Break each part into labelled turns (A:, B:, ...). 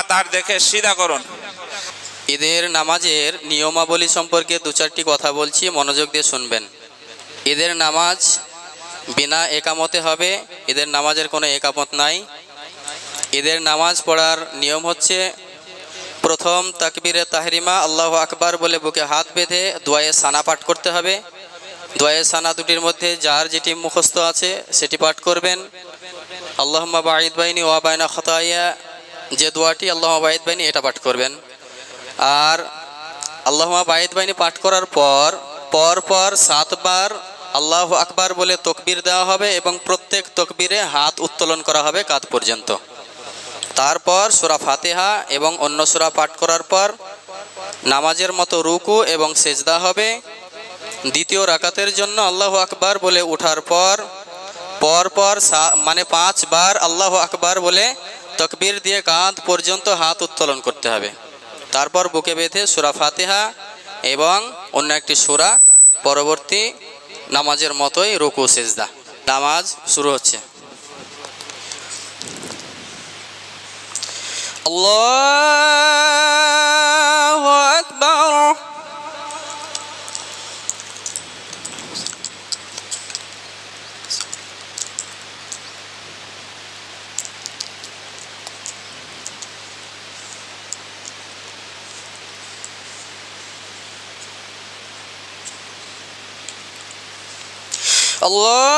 A: তার দেখে সিধা করুন।
B: ঈদের নামাজের নিয়মাবলী সম্পর্কে দু চারটি কথা বলছি, মনোযোগ দিয়ে শুনবেন। ঈদের নামাজ বিনা একামতে হবে, ঈদের নামাজের কোনো একামত নাই। ঈদের নামাজ পড়ার নিয়ম হচ্ছে, প্রথম তাকবীরে তাহরিমা, আল্লাহ আকবার বলে বুকে হাত বেঁধে দোয়ে সানা পাঠ করতে হবে। দোয়ে সানা দুটির মধ্যে যার যেটি মুখস্থ আছে, সেটি পাঠ করবেন। আল্লাহম্মা বাঈদ বাইনি ওয়া বাইনা খতাইয়া যে দোয়াটি আল্লাহ বাঈদ বাইনি এটা পাঠ করবেন। আর আল্লাহমা বাঈদ বাইনি পাঠ করার পর পর পর সাতবার আল্লাহ আকবার বলে তকবির দেওয়া হবে এবং প্রত্যেক তকবিরে হাত উত্তোলন করা হবে কাঁধ পর্যন্ত। তারপর সুরা ফাতেহা এবং অন্য সুরা পাঠ করার পর নামাজের মতো রুকু এবং সেজদা হবে। দ্বিতীয় রাকাতের জন্য আল্লাহ আকবার বলে ওঠার পর পর পর মানে পাঁচবার আল্লাহ আকবার বলে তকবির দিয়ে কাঁধ পর্যন্ত হাত উত্তোলন করতে হবে। তারপর বুকে বেঁধে সুরা ফাতেহা এবং অন্য একটি সুরা পরবর্তী নামাজের মতোই রুকু, সেজদা। নামাজ শুরু হচ্ছে। আল্লাহু Allah!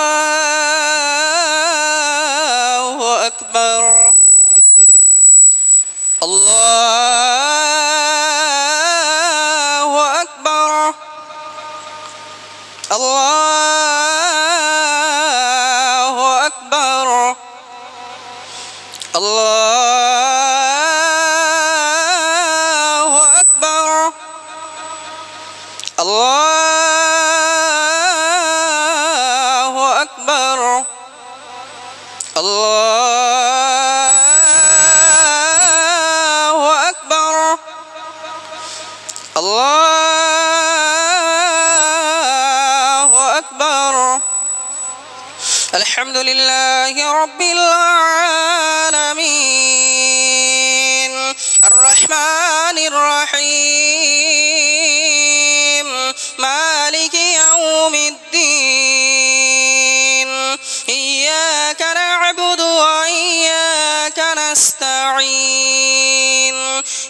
B: نستعين.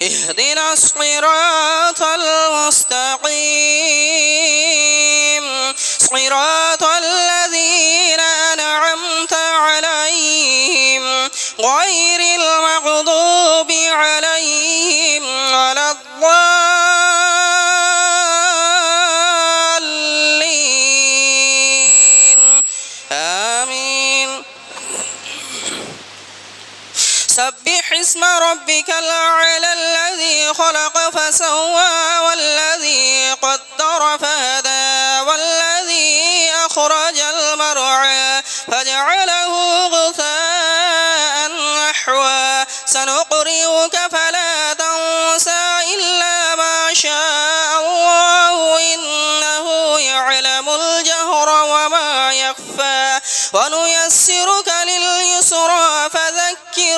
B: اهدنا الصراط المستقيم. صراط الذين أنعمت عليهم. غير سبح اسم ربك الأعلى الذي خلق فسوى والذي قدر فهدى والذي أخرج المرعى فجعله غثاء نحوا سنقرئك فلا تنسى إلا ما شاء الله إنه يعلم الجهر وما يخفى ونيسرك لليسرى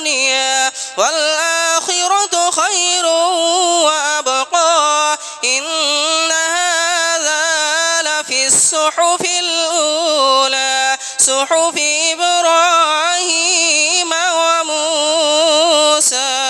B: الدنيا والآخرة خير وأبقى. إن هذا لفي الصحف الأولى صحف إبراهيم وموسى.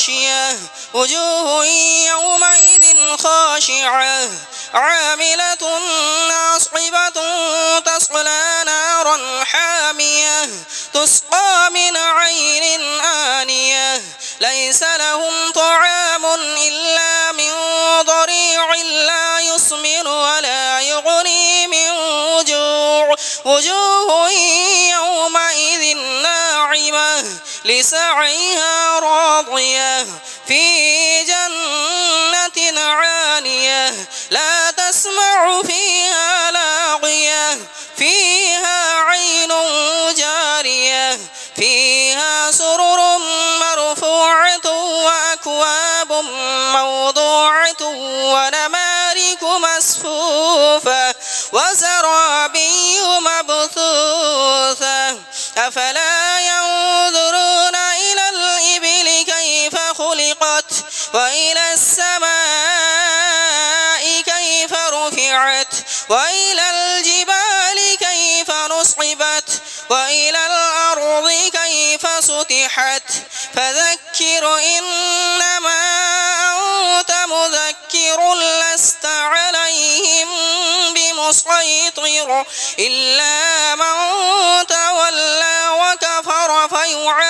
B: الغاشية وجوه يومئذ خاشعة عاملة ناصبة تصلى نارا حامية تسقى من عين آنية. ليس لهم طعام إلا من ضريع لا يسمن ولا يغني من جوع. وجوه لسعيها راضية في جنة عالية لا تسمع فيها لاغية فيها عين جارية فيها سرر مرفوعة وأكواب موضوعة ونمارك مسفوفة وزرابي مبثوثة أفلا الإبل كيف خلقت وإلى السماء كيف رفعت وإلى الجبال كيف نصبت وإلى الأرض كيف سطحت فذكر إنما أنت مذكر لست عليهم بمسيطر إلا من تولى وكفر فيعذبه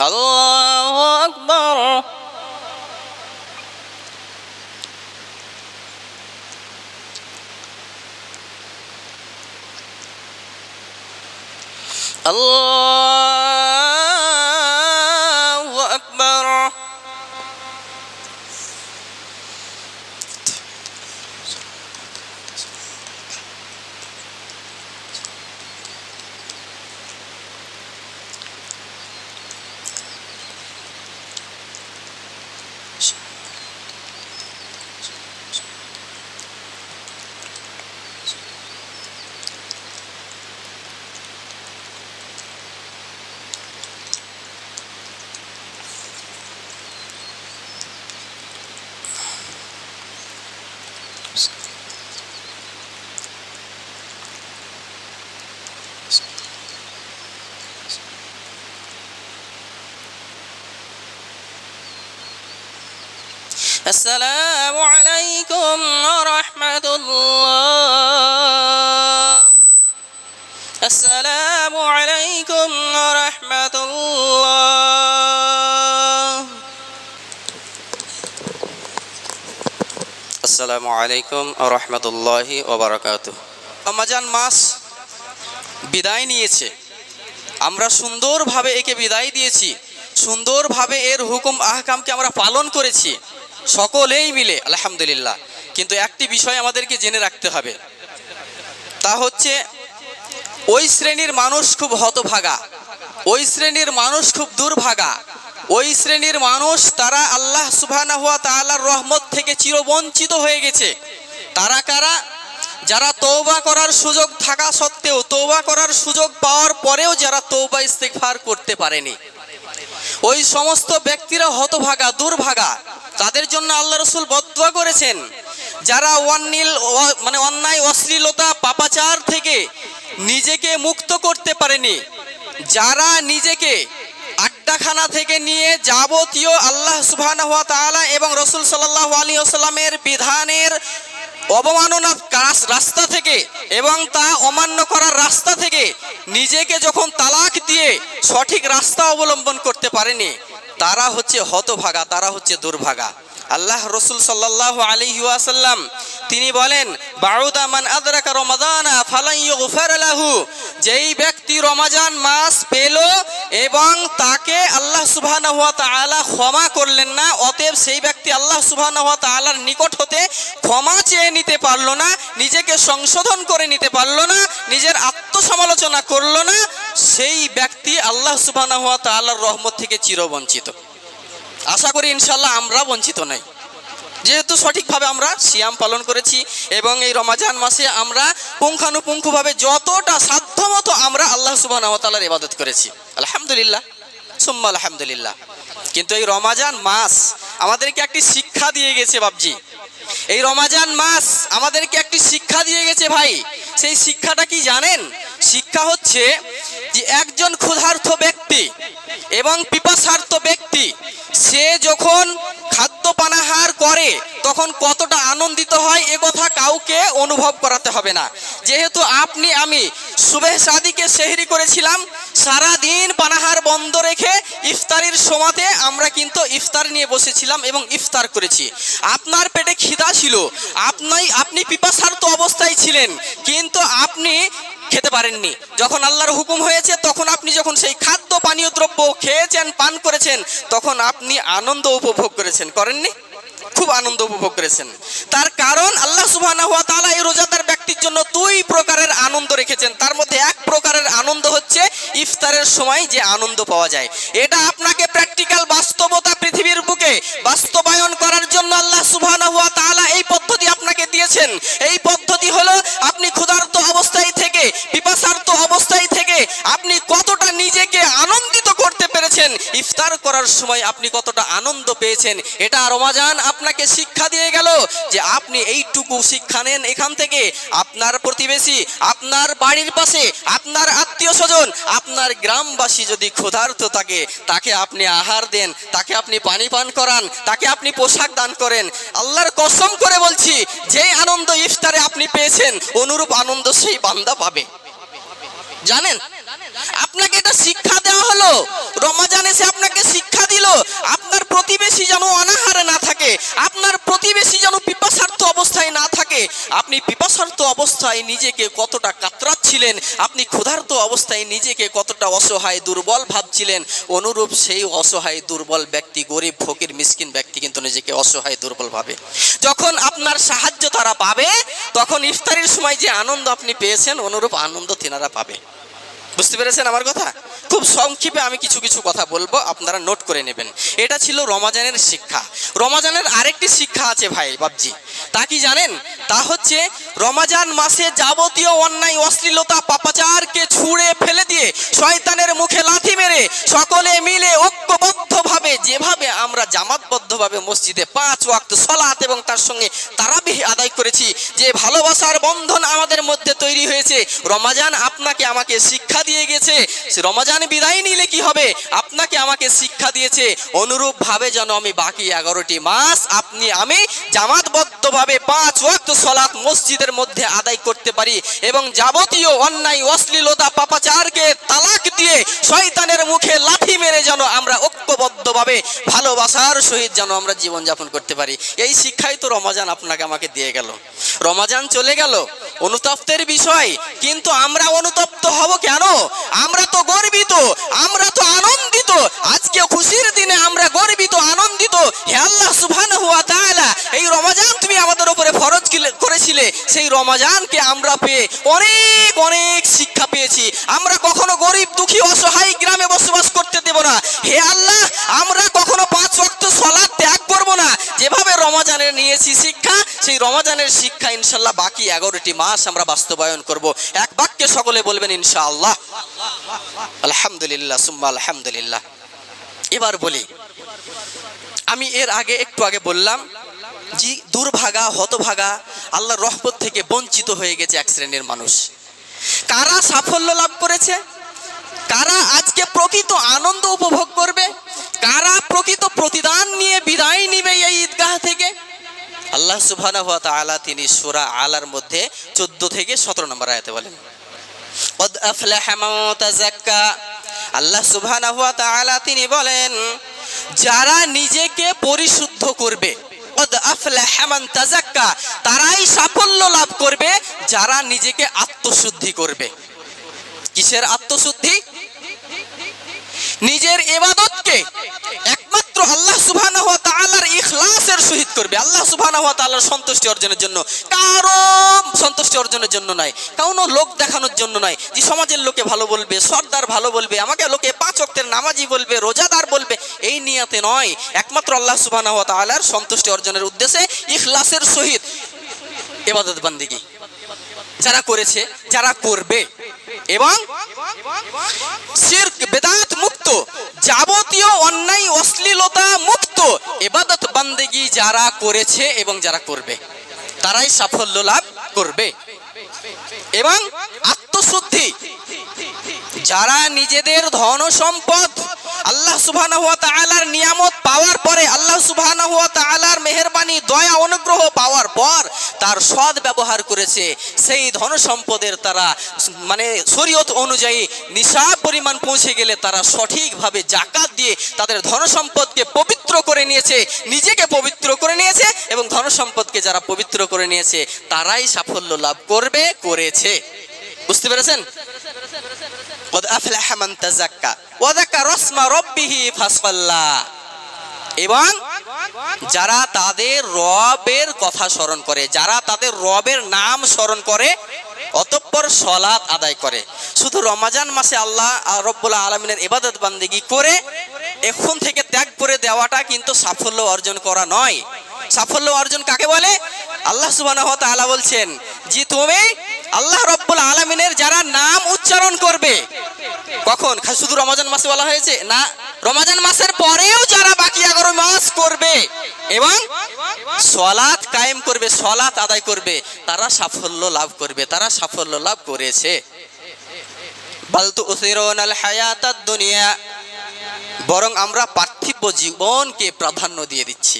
B: الله أكبر. الله السلام عليكم ورحمة الله السلام عليكم ورحمة الله আসসালামু আলাইকুম রহমতুল্লাহি ওবরাকাত রমাজান মাস বিদায় নিয়েছে আমরা সুন্দরভাবে একে বিদায় দিয়েছি সুন্দরভাবে এর হুকুম আহকামকে আমরা পালন করেছি সকলেই মিলে, আলহামদুলিল্লাহ। কিন্তু একটি বিষয় আমাদেরকে জেনে রাখতে হবে। তা হচ্ছে, ওই শ্রেণির মানুষ খুব হতভাগা। ওই শ্রেণির মানুষ খুব দুর্ভাগা। ওই শ্রেণির মানুষ, তারা আল্লাহ সুবহানাহু হুয়া তাআলার রহমত থেকে চিরবঞ্চিত হয়ে গেছে। তারা কারা? যারা তৌবা করার সুযোগ থাকা সত্ত্বেও তৌবা করার সুযোগ পাওয়ার পরেও যারা তৌবা ইস্তেগফার করতে পারেনি। ওই সমস্ত ব্যক্তিরা হতভাগা, দুর্ভাগা। তাদের জন্য আল্লাহ রসুল বদয়া করেছেন। যারা অন্নীল মানে অন্যায়, অশ্লীলতা, পাপাচার থেকে নিজেকে মুক্ত করতে পারেনি, যারা নিজেকে আড্ডাখানা থেকে নিয়ে যাবতীয় আল্লাহ তাআলা এবং রসুল সাল্লাহ আলাইহি ওয়াসাল্লামের বিধানের অবমাননা কাজ রাস্তা থেকে এবং তা অমান্য করার রাস্তা থেকে নিজেকে যখন তালাক দিয়ে সঠিক রাস্তা অবলম্বন করতে পারেনি, তারা হচ্ছে হতভাগা, তারা হচ্ছে দুর্ভাগা। আল্লাহ রসুল সাল্লাহ আলী ওয়াসাল্লাম তিনি বলেন, বাউদা মান আদরাকা রমাদানা ফালাইয়ুগফার লাহু। যেই ব্যক্তি রমাজান মাস পেল এবং তাকে আল্লাহ তাআলা ক্ষমা করলেন না, অতএব সেই ব্যক্তি আল্লাহ সুবহানাহু ওয়া তাআলার নিকট হতে ক্ষমা চেয়ে নিতে পারল না, নিজেকে সংশোধন করে নিতে পারল না, নিজের আত্মসমালোচনা করল না, সেই ব্যক্তি আল্লাহ সুবহানাহু ওয়া তাআলার রহমত থেকে চিরবঞ্চিত। আশা করি ইনশাল্লাহ আমরা বঞ্চিত নই। যেহেতু সঠিকভাবে আমরা সিয়াম পালন করেছি এবং এই রমাজান মাসে আমরা পুঙ্খানুপুঙ্খভাবে যতটা সাধ্যমতো আমরা আল্লাহ সুবাহ তালার ইবাদত করেছি। আলহামদুলিল্লাহ। সুম্মা আলহামদুলিল্লাহ। কিন্তু এই রমাজান মাস আমাদেরকে একটি শিক্ষা দিয়ে গেছে বাবজি এই রমাজান মাস আমাদেরকে একটি শিক্ষা দিয়ে গেছে ভাই। সেই শিক্ষাটা কি জানেন? শিক্ষা হচ্ছে যে একজন ক্ষুধার্থ ব্যক্তি এবং পিপাসার্থ ব্যক্তি, সে যখন খাদ্য পানাহার করে, তখন কতটা আনন্দিত হয়, এ কথা কাউকে অনুভব করাতে হবে না। যেহেতু আপনি, আমি সুবেহ সাদিকে সেহরি করেছিলাম সারা দিন পানাহার বন্ধ রেখে ইফতারির সময়তে আমরা কিন্তু ইফতার নিয়ে বসেছিলাম এবং ইফতার করেছি। আপনার পেটে খিদা ছিল আপনাই আপনি পিপাসার্থ অবস্থায় ছিলেন, কিন্তু আপনি খেতে পারেননি। যখন আল্লাহর হুকুম হয়েছে, তখন আপনি যখন সেই খাদ্য পানীয় দ্রব্য খেয়েছেন, পান করেছেন, তখন আপনি আনন্দ উপভোগ করেছেন। করেননি? খুব আনন্দ উপভোগ করেছেন। তার কারণ আল্লাহ তাআলা এই রোজাদার ব্যক্তির জন্য দুই প্রকারের আনন্দ রেখেছেন। তার মধ্যে এক প্রকারের আনন্দ হচ্ছে ইফতারের সময় যে আনন্দ পাওয়া যায়। এটা আপনাকে প্র্যাকটিক্যাল বাস্তবতা পৃথিবীর বুকে বাস্তবায়ন করার জন্য আল্লাহ তাআলা এই পদ্ধতি আপনাকে দিয়েছেন। এই পদ্ধতি হলো আপনি ক্ষুধার্ত অবস্থায় থেকে, পিপাসার্ত অবস্থায় থেকে আপনি কতটা নিজেকে আনন্দিত করতে পেরেছেন? ইফতার করার সময় আপনি কতটা আনন্দ পেয়েছেন? এটা রমাজান আপনাকে শিক্ষা দিয়ে গেল যে আপনি এইটুকু শিক্ষা নেন এখান থেকে। আপনার প্রতিবেশী, আপনার বাড়ির পাশে, আপনার আত্মীয় স্বজন, আপনার গ্রামবাসী যদি ক্ষুধার্ত থাকে, তাকে আপনি আহার দেন, তাকে আপনি পানি পান করান, তাকে আপনি পোশাক দান করেন। আল্লাহর কসম করে বলছি, যে আনন্দ ইফতারে আপনি পেয়েছেন, অনুরূপ আনন্দ সেই বান্দা পাবে। জানেন? আপনাকে এটা শিক্ষা দেওয়া হলো। রমাজান এসে আপনাকে শিক্ষা দিল। আপনার প্রতিবেশী যেন অনাহারে না থাকে, আপনার প্রতিবেশী যেন পিপাসার্থ অবস্থায় না থাকে। আপনি পিপাসার্থ অবস্থায় নিজেকে কতটা কাতরাচ্ছিলেন, আপনি ক্ষুধার্ত অবস্থায় নিজেকে কতটা অসহায় দুর্বল ভাবছিলেন, অনুরূপ সেই অসহায় দুর্বল ব্যক্তি, গরিব, ফকির, মিসকিন ব্যক্তি কিন্তু নিজেকে অসহায় দুর্বল ভাবে। যখন আপনার সাহায্য তারা পাবে, তখন ইফতারির সময় যে আনন্দ আপনি পেয়েছেন, অনুরূপ আনন্দ তেনারা পাবে। বুঝতে পেরেছেন আমার কথা? খুব সংক্ষেপে আমি কিছু কিছু কথা বলব, আপনারা নোট করে নেবেন। এটা ছিল রমাজানের শিক্ষা। রমাজানের আরেকটি শিক্ষা আছে ভাই বাবজি তা কি জানেন? তা হচ্ছে রমাজান মাসে যাবতীয় অন্যায়, অশ্লীলতা, পাপাচারকে ছুঁড়ে ফেলে দিয়ে শয়তানের মুখে লাথি মেরে সকলে মিলে ঐক্যবদ্ধভাবে, যেভাবে আমরা জামাতবদ্ধভাবে মসজিদে পাঁচ ওয়াক্ত সলাত এবং তার সঙ্গে তারাবিহ আদায় করেছি, যে ভালোবাসার বন্ধন আমাদের মধ্যে তৈরি হয়েছে, রমাজান আপনাকে, আমাকে শিক্ষা দিয়ে গেছে। রমাজান বিদায় নিলে কি হবে? আপনাকে আমাকে শিক্ষা দিয়েছে। অনুরূপভাবে যেন আমি বাকি এগারোটি মাস আপনি আমি জামাতবদ্ধভাবে পাঁচ ওয়াক্ত সলাৎ মসজিদের মধ্যে আদায় করতে পারি এবং যাবতীয় অন্যায়, অশ্লীলতা, পাপাচারকে তালাক দিয়ে শয়তানের মুখে লাথি মেরে যেন আমরা ঐক্যবদ্ধভাবে ভালোবাসার সহিত যেন আমরা জীবনযাপন করতে পারি। এই শিক্ষাই তো রমাজান আপনাকে আমাকে দিয়ে গেল। রমাজান চলে গেল। অনুতপ্তের বিষয়, কিন্তু আমরা অনুতপ্ত হব কেন? আমরা তো গর্বিত, আমরা তো আনন্দিত। আজকে খুশির দিনে আমরা গর্বিত, আনন্দিত। হে আল্লাহ সুবহানাহু ওয়া তাআলা, এই রমাজান তুমি আমাদের উপরে ফরজ করেছিলে। সেই রমাজানকে আমরা পেয়ে অনেক অনেক শিক্ষা পেয়েছি। আমরা কখনো গরিব, দুঃখী, অসহায় গ্রামে বসবাস করতে দেব না। হে আল্লাহ, আমরা কখনো পাঁচ ওয়াক্ত সলাৎ ত্যাগ করব না যেভাবে রমাজানের নিয়েছি শিক্ষা, সেই রমাজানের শিক্ষা ইনশাল্লাহ বাকি এগারোটি মাস আমরা বাস্তবায়ন করব। এক বাক্যে সকলে বলবেন ইনশাআল্লাহ। আলহামদুলিল্লাহ, সুম্মা আলহামদুলিল্লাহ। এবার বলি, আমি এর আগে একটু আগে বললাম জি দুর্ভাগা, হতভাগা, আল্লাহর রহমত থেকে বঞ্চিত হয়ে গেছে এক শ্রেণির মানুষ। কারা সাফল্য লাভ করেছে? কারা আজকে প্রকৃত আনন্দ উপভোগ করবে? কারা প্রকৃত প্রতিদান নিয়ে বিদায় নিবে এই ঈদগাহ থেকে? আল্লাহ সুবহানাহু ওয়া তাআলা তিনি সূরা আলার মধ্যে 14 থেকে 17 নম্বর আয়াতে বলেন কদ আফলাহা মান তাযাক্কা। আল্লাহ সুবহানাহু ওয়া তাআলা তিনি বলেন, যারা নিজেকে পরিশুদ্ধ করবে তারাই সাফল্য লাভ করবে যারা নিজেকে আত্মশুদ্ধি করবে। কিসের আত্মশুদ্ধি? নিজের এবাদতকে একমাত্র আল্লাহ সুবহানাহু ওয়া তাআলার ইখলাসের সহিত করবে। আল্লাহ সুবহানাহু ওয়া তাআলার সন্তুষ্টি অর্জনের জন্য। কারও সন্তুষ্টি অর্জনের জন্য নয়। কারও লোক দেখানোর জন্য নয় যে সমাজের লোকে ভালো বলবে, সর্দার ভালো বলবে, আমাকে লোকে পাঁচ ওয়াক্তের নামাজি বলবে, রোজাদার বলবে। এই নিয়াতে নয়। একমাত্র আল্লাহ সুবহানাহু ওয়া তাআলার সন্তুষ্টি অর্জনের উদ্দেশ্যে ইখলাসের সহিত এবাদত বান্দিগি যারা করেছে, যারা করবে। এবং বেদাত মুক্ত, যাবতীয় অন্যায়, অশ্লীলতা মুক্ত, এবাদত বান্দেগি যারা করেছে এবং যারা করবে, তারাই সাফল্য লাভ করবে। এবং আত্মশুদ্ধি, যারা নিজেদের ধন সম্পদ আল্লাহ তাআলার নিয়ামত পাওয়ার পরে আল্লাহ তাআলার মেহেরবানি, দয়া, অনুগ্রহ পাওয়ার পর তার সৎ ব্যবহার করেছে। সেই ধন সম্পদের তারা মানে শরীয়ত অনুযায়ী নিশাব পরিমাণ পৌঁছে গেলে তারা সঠিকভাবে জাকাত দিয়ে তাদের ধন সম্পদকে পবিত্র করে নিয়েছে, নিজেকে পবিত্র করে নিয়েছে এবং ধন সম্পদকে যারা পবিত্র করে নিয়েছে, তারাই সাফল্য লাভ করবে, করেছে। বুঝতে পেরেছেন? এবং যারা তাদের রবের কথা স্মরণ করে, যারা তাদের রবের নাম স্মরণ করে, অতঃপর সলাৎ আদায় করে। শুধু রমাজান মাসে আল্লাহ রব্বুল্লাহ আলমিনের ইবাদত বান্দিগি করে, এখন থেকে ত্যাগ করে দেওয়াটা কিন্তু সাফল্য অর্জন করা নয়। সাফল্য অর্জন কাকে বলে? আল্লাহ সুবাহ বলছেন যে তুমি আল্লাহ রব্বুল আলমিনের যারা নাম উচ্চারণ করবে। কখন? শুধু রমজান মাসে বলা হয়েছে? না, রমাজান মাসের পরেও যারা বাকি এগারো মাস করবে এবং সলাৎ কায়েম করবে, সলাৎ আদায় করবে, তারা সাফল্য লাভ করবে, তারা সাফল্য লাভ করেছে। দুনিয়া। বরং আমরা পার্থিব জীবনকে প্রাধান্য দিয়ে দিচ্ছি।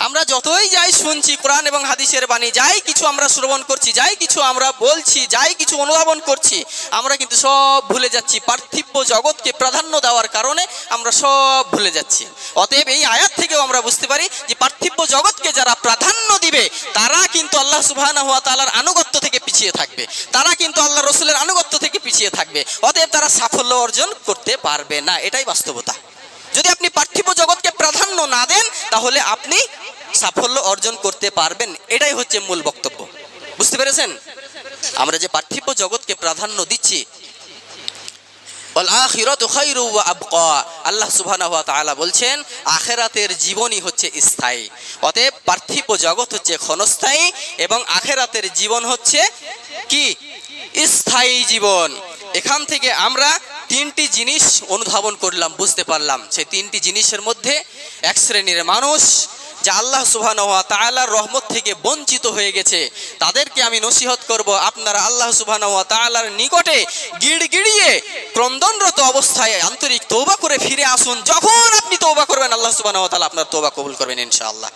B: আমরা যতই যাই শুনছি কোরআন এবং হাদিসের বাণী, যাই কিছু আমরা শ্রবণ করছি, যাই কিছু আমরা বলছি, যাই কিছু অনুধাবন করছি, আমরা কিন্তু সব ভুলে যাচ্ছি। পার্থিব জগৎকে প্রাধান্য দেওয়ার কারণে আমরা সব ভুলে যাচ্ছি। অতএব এই আয়াত থেকেও আমরা বুঝতে পারি যে পার্থিব জগৎকে যারা প্রাধান্য দিবে, তারা কিন্তু আল্লাহ সুবহানাহু ওয়া তাআলার আনুগত্য থেকে পিছিয়ে থাকবে। তারা কিন্তু আল্লাহ রসুলের আনুগত্য থেকে পিছিয়ে থাকবে। অতএব তারা সাফল্য অর্জন করতে পারবে না। এটাই বাস্তবতা। যদি আপনি পার্থিব জগৎকে প্রাধান্য না দেন, তাহলে আপনি সাফল্য অর্জন করতে পারবেন। এটাই হচ্ছে মূল বক্তব্য। বুঝতে পেরেছেন? আমরা যে পার্থিব জগৎকে প্রাধান্য দিচ্ছি আল্লাহ সুবহানাহু তাআলা বলছেন, আখিরাতের জীবনই হচ্ছে স্থায়ী। অতএব পার্থিব জগৎ হচ্ছে ক্ষণস্থায়ী এবং আখিরাতের জীবন হচ্ছে কি? স্থায়ী জীবন। এখান থেকে আমরা তিনটি জিনিস অনুধাবন করলাম, বুঝতে পারলাম। সেই তিনটি জিনিসের মধ্যে এক শ্রেণির মানুষ, যে আল্লাহ সুবহান তাআলার রহমত থেকে বঞ্চিত হয়ে গেছে। তাদেরকে আমি নসিহত করব, আপনারা আল্লাহ সুবহান তাআলার নিকটে গিড়গিড়িয়ে ক্রন্দনরত অবস্থায় আন্তরিক তৌবা করে ফিরে আসুন। যখন আপনি তৌবা করবেন, আল্লাহ সুবহান তাআলা আপনার তৌবা কবুল করবেন ইনশাআল্লাহ।